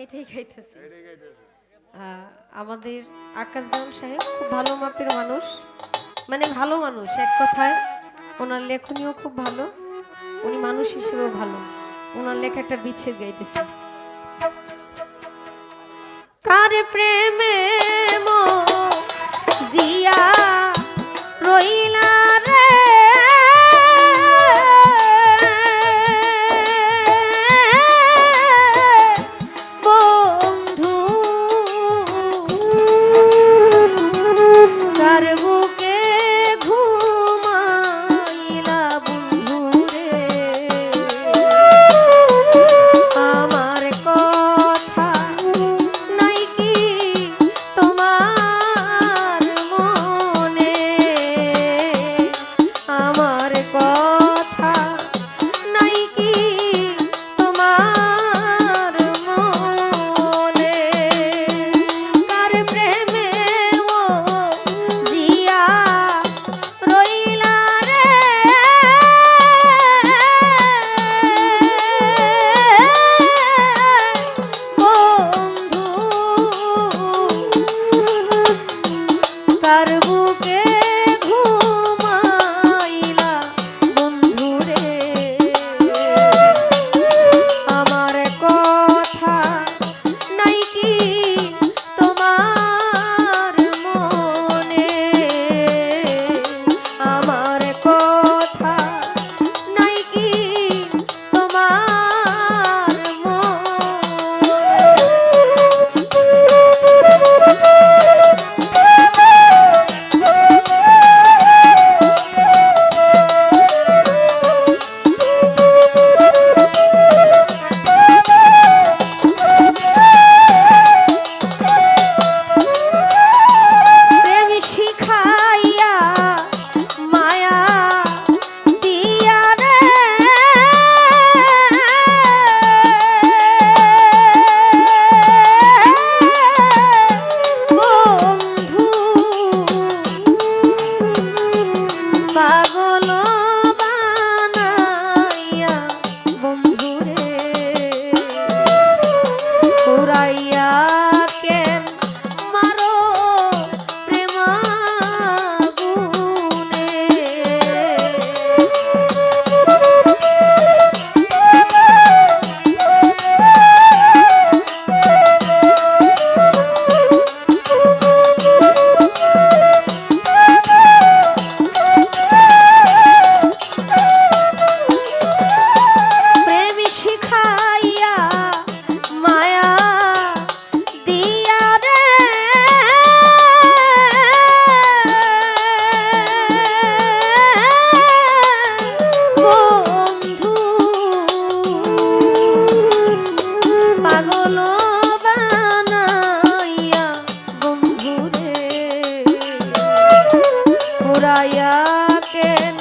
এটাই খাইতেছি আমাদের আকাশ দেওয়ান সাহেব খুব ভালো মাপের মানুষ। মানে ভালো মানুষ এক কথায়। ওনার লেখনীও খুব ভালো। উনি মানুষ হিসেবেও ভালো। ওনার লেখা একটা বিচ্ছেদ গাইতেছে। কার প্রেমে জিয়া রইলা? দয়াকে